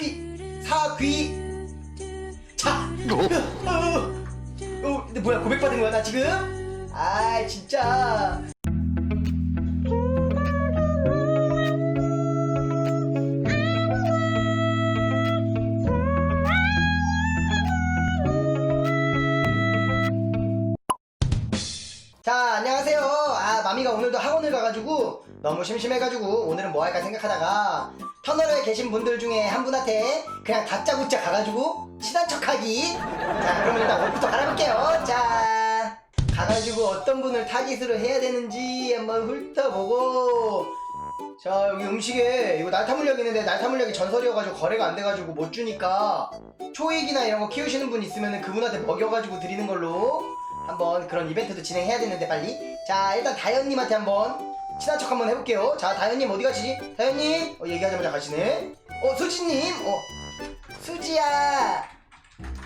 사귀 사귀. 자 어, 어, 어, 근데 뭐야 고백받은 거야 나 지금? 아 진짜. 자 안녕하세요. 아 마미가 오늘도 학원을 가가지고 너무 심심해가지고 오늘은 뭐 할까 생각하다가 터널에 계신 분들 중에 한 분한테 그냥 다짜고짜 가가지고 친한 척하기. 자 그러면 일단 옷부터 갈아볼게요. 자 가가지고 어떤 분을 타깃으로 해야 되는지 한번 훑어보고. 자 여기 음식에 이거 날타물약 있는데 날타물약이 전설이어가지고 거래가 안 돼가지고 못 주니까 초익이나 이런 거 키우시는 분 있으면 그분한테 먹여가지고 드리는 걸로 한번 그런 이벤트도 진행해야 되는데 빨리. 자 일단 다현님한테 한번 친한 척 한번 해볼게요. 자 다현님 어디 가시지? 다현님! 어, 얘기하자마자 가시네. 어 수지님! 어 수지야!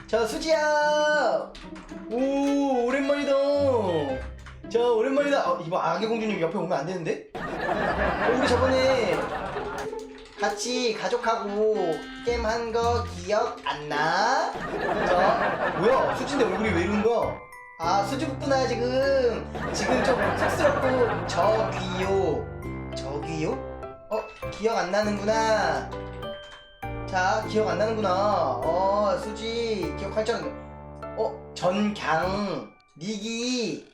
저 수지야! 오 오랜만이다. 자 오랜만이다. 어, 이번 아기 공주님 옆에 오면 안 되는데? 어, 우리 저번에 같이 가족하고 게임 한 거 기억 안 나? 저 뭐야? 수진데 얼굴이 왜 이런 거야? 아 수지국구나 지금. 지금 좀 쑥스럽고 저기요. 저기요? 어 기억 안 나는구나. 자 기억 안 나는구나. 어 수지 기억할 줄 어 전강 니기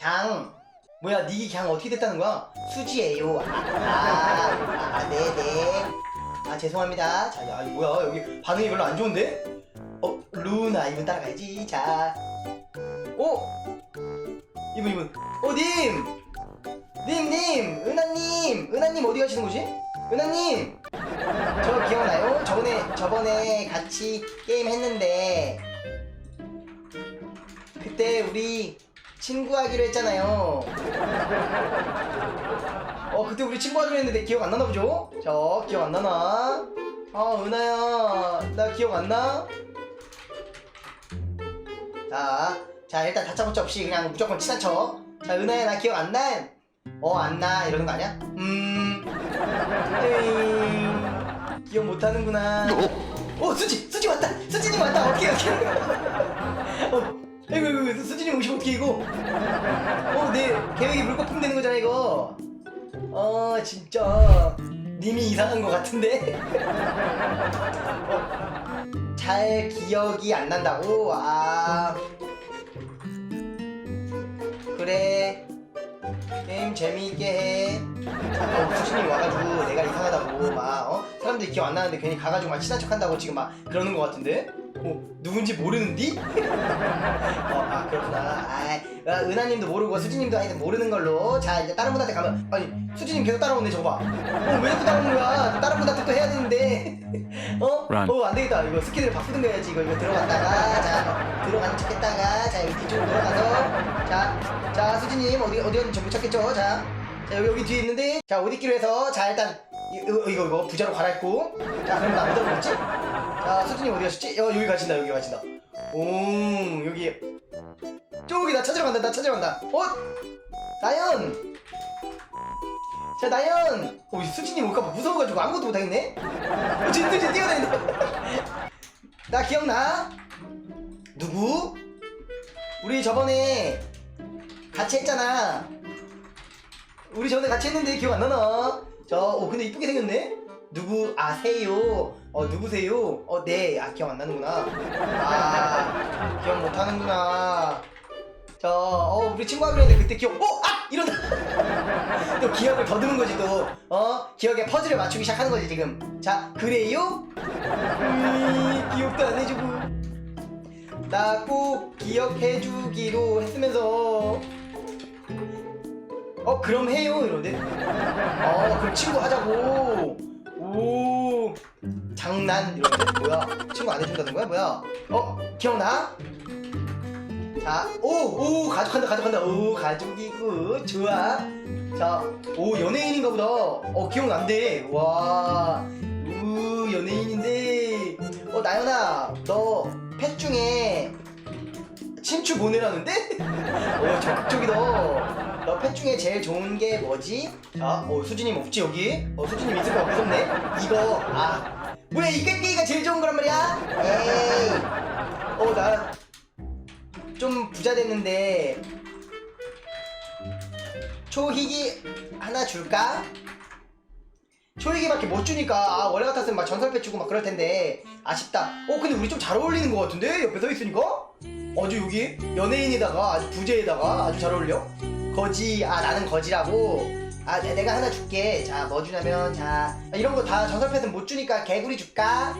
강 뭐야 니기 강 어떻게 됐다는 거야? 수지예요. 아, 아, 아 네네. 아 죄송합니다. 자 야, 이거 뭐야? 여기 반응이 별로 안 좋은데? 어 루나 이분 따라가야지. 자 어? 이분 이분 어 님! 님 님! 은하님! 은하님 어디 가시는 거지? 은하님! 저 기억나요? 저번에 저번에 같이 게임 했는데 그때 우리 친구하기로 했잖아요 어 그때 우리 친구하기로 했는데 기억 안 나나 보죠? 저 기억 안 나나? 아 은하야 나 기억 안 나? 자, 자 일단 다짜고짜 없이 그냥 무조건 친한 척. 자 은하야 나 기억 안 나? 어 안 나 이러는 거 아니야? 음, 에이, 기억 못 하는구나. 어 수지 수지 왔다 수진이 왔다 오케이 오케이. 어, 아이고 아이고 수진이 오시면 어떻게 이거? 어내 계획이 물거품 되는 거잖아 이거. 어 진짜 님이 이상한 거 같은데. 어, 잘 기억이 안 난다고? 아 그래 게임 재미있게 해 수신이 와가지고 내가 이상하다고 막 어? 사람들이 기억 안 나는데 괜히 가가지고 막 친한 척한다고 지금 막 그러는 거 같은데? 어 누군지 모르는디? 어, 아 그렇구나 아 아, 은하님도 모르고 수진님도 아니 모르는 걸로. 자 이제 다른 분한테 가면 아니 수진님 계속 따라오네 저거 봐어왜 자꾸 따라오는 거야? 다른 분한테 또 해야 되는데. 어? 어 안되겠다. 이거 스킬을 바꾸는 거야지. 이거 이거 들어갔다가 자 들어가는 척 했다가 자 여기 뒤쪽으로 들어가서. 자, 자 수진님 어디 어디 어디 전부 찾겠죠? 자, 자 여기, 여기 뒤에 있는데 자옷 입기로 해서 자 일단 이- 이거 이거, 이거 부자로 갈아입고. 자 그럼 나 어디로 갔지? 자 수진님 어디 가셨지? 어 여기 가신다 여기 가신다. 오 여기 저기 나 찾으러 간다 나 찾으러 간다 어? 나연 자 나연 어 수진님 올까봐 무서워가지고 아무것도 못하겠네 어 진짜 뛰어다닌다 나 기억나? 누구? 우리 저번에 같이 했잖아 우리 저번에 같이 했는데 기억 안 나나? 저, 어, 근데 이쁘게 생겼네? 누구 아세요? 어, 누구세요? 어, 네. 아, 기억 안 나는구나. 아, 기억 못 하는구나. 저, 어, 우리 친구 하기로 했는데 그때 기억, 어! 아! 이러다! 또 기억을 더듬은 거지, 또. 어? 기억에 퍼즐을 맞추기 시작하는 거지, 지금. 자, 그래요? 음, 기억도 안 해주고. 나 꼭 기억해주기로 했으면서. 어 그럼 해요 이러는데 어 그럼 친구 하자고 오. 장난 이러는데 뭐야? 친구 안 해준다는 거야? 뭐야? 어? 기억나? 자오오 가족한다 가족한다. 오 가족이고 좋아. 자오 연예인인가 보다. 어 기억난대. 와우 연예인인데. 어 나연아 너 펫 중에 친추 보내라는데? 어 적극적이다 너 펫 중에 제일 좋은 게 뭐지? 자, 어, 수진님 없지, 여기? 어, 수진님 있을 거 무섭네? 이거, 아. 뭐야, 이 깽깽이가 제일 좋은 거란 말이야? 에이. 어, 나. 좀 부자 됐는데. 초희기 하나 줄까? 초이기밖에 못 주니까 아 원래 같았으면 막 전설패 주고 막 그럴 텐데 아쉽다. 어 근데 우리 좀 잘 어울리는 것 같은데 옆에 서 있으니까 아주 여기 연예인에다가 아주 부재에다가 아주 잘 어울려. 거지 아 나는 거지라고. 아 내- 내가 하나 줄게. 자 뭐 주냐면 자 아, 이런 거 다 전설패는 못 주니까 개구리 줄까?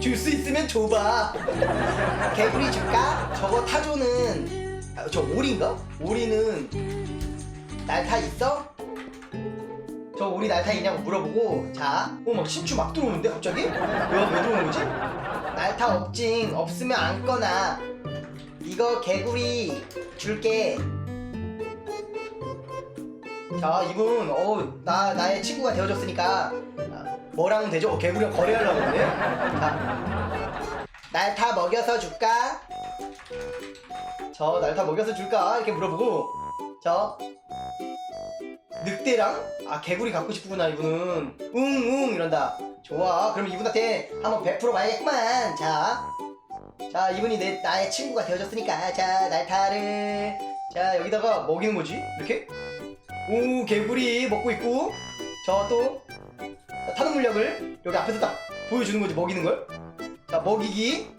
줄 수 있으면 줘봐. 개구리 줄까? 저거 타조는 아, 저 오리인가? 오리는 날타 있어? 저 우리 날타 있냐고 물어보고 자, 어막 신추 막 들어오는데 갑자기? 왜, 왜 들어오는 거지? 날타 없징 없으면 안 꺼나 이거 개구리 줄게 자 이분 어나 나의 친구가 되어줬으니까. 아, 뭐랑 되죠? 어, 개구리랑 거래하려고 그러네. 자 날타 먹여서 줄까? 저 날타 먹여서 줄까? 이렇게 물어보고. 저 늑대랑? 아 개구리 갖고 싶구나 이분은. 웅웅 이런다. 좋아. 그럼 이분한테 한번 100% 봐야겠구만. 자, 자 이분이 내 나의 친구가 되어줬으니까. 자 날타를. 자 여기다가 먹이는 거지? 이렇게 오 개구리 먹고 있고 저또 타는 물약을 여기 앞에서 딱 보여주는 거지 먹이는 걸 자 먹이기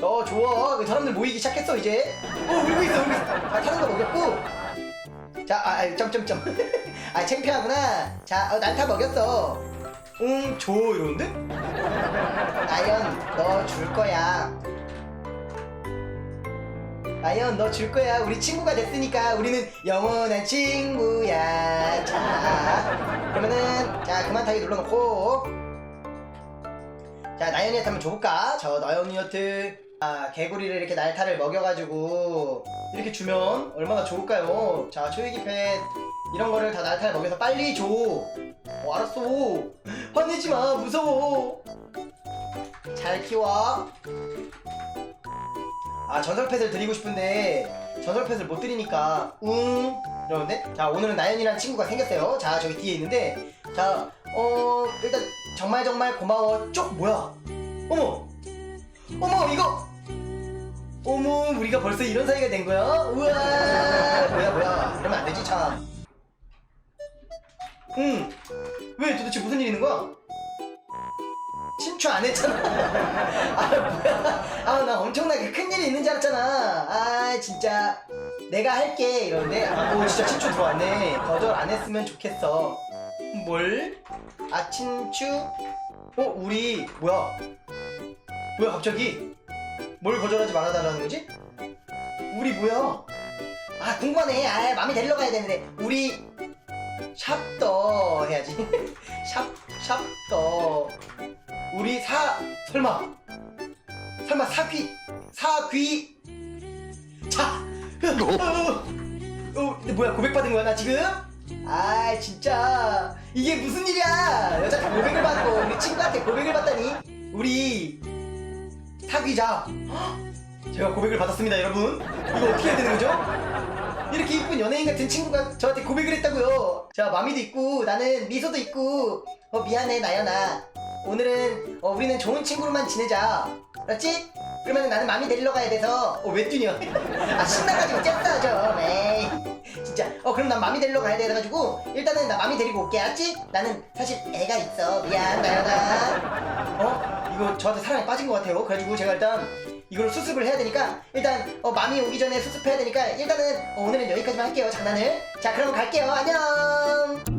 저 좋아 그 사람들 모이기 시작했어 이제 어 울고 있어 울고 있어 자 타는 거 먹였고 자, 아, 아, 점점점. 아, 창피하구나. 자, 어, 난타 먹였어. 응, 줘 이러는데? 나연, 너 줄 거야. 나연, 너 줄 거야. 우리 친구가 됐으니까 우리는 영원한 친구야. 자, 그러면은 자 그만 타기 눌러놓고. 자, 나연이한테 한번 줘볼까? 저 나연이한테 아, 개구리를 이렇게 날타를 먹여가지고 이렇게 주면 얼마나 좋을까요? 자, 초이기펫 이런 거를 다 날타를 먹여서 빨리 줘. 어, 알았어. 화내지 마. 무서워. 잘 키워. 아, 전설펫을 드리고 싶은데 전설펫을 못 드리니까 웅 이러는데 자, 오늘은 나연이라는 친구가 생겼어요. 자, 저기 뒤에 있는데 자, 어, 일단 정말 정말 고마워. 쪽 뭐야? 어머. 어머, 이거 어머 우리가 벌써 이런 사이가 된 거야? 우와 뭐야 뭐야 이러면 안 되지 참 응. 왜 도대체 무슨 일 있는 거야? 친추 안 했잖아 아 뭐야 아 나 엄청나게 큰일이 있는 줄 알았잖아 아 진짜 내가 할게 이러는데 오 진짜 친추 들어왔네 거절 안 했으면 좋겠어 뭘? 아 친추? 어 우리 뭐야 뭐야 갑자기 뭘 거절하지 말아달라는 거지? 우리 뭐야? 아 궁금하네. 아 마음에 데리러 가야 되는데 우리 샵더 해야지. 샵 샵더 우리 사 설마 설마 사귀 사귀 자. 어, 어, 근데 뭐야 고백 받은 거야 나 지금? 아 진짜 이게 무슨 일이야 여자한테 고백을 받고 우리 친구한테 고백을 받다니 우리 사귀자. 헉, 제가 고백을 받았습니다, 여러분. 이거 어떻게 해야 되는 거죠? 이렇게 이쁜 연예인 같은 친구가 저한테 고백을 했다고요. 자, 마미도 있고 나는 미소도 있고. 어 미안해 나연아. 오늘은 어, 우리는 좋은 친구로만 지내자. 알았지? 그러면 나는 마미 데리러 가야 돼서 어 왜 뛰냐? 아 신나가지고 쨌어 좀. 에이 진짜. 어 그럼 난 마미 데리러 가야 돼가지고 일단은 나 마미 데리고 올게, 알았지? 나는 사실 애가 있어. 미안 나연아. 어? 이거 저한테 사랑에 빠진 것 같아요. 그래가지고 제가 일단 이걸 수습을 해야 되니까 일단 어, 맘이 오기 전에 수습해야 되니까 일단은 어, 오늘은 여기까지만 할게요. 장난을. 자 그럼 갈게요. 안녕.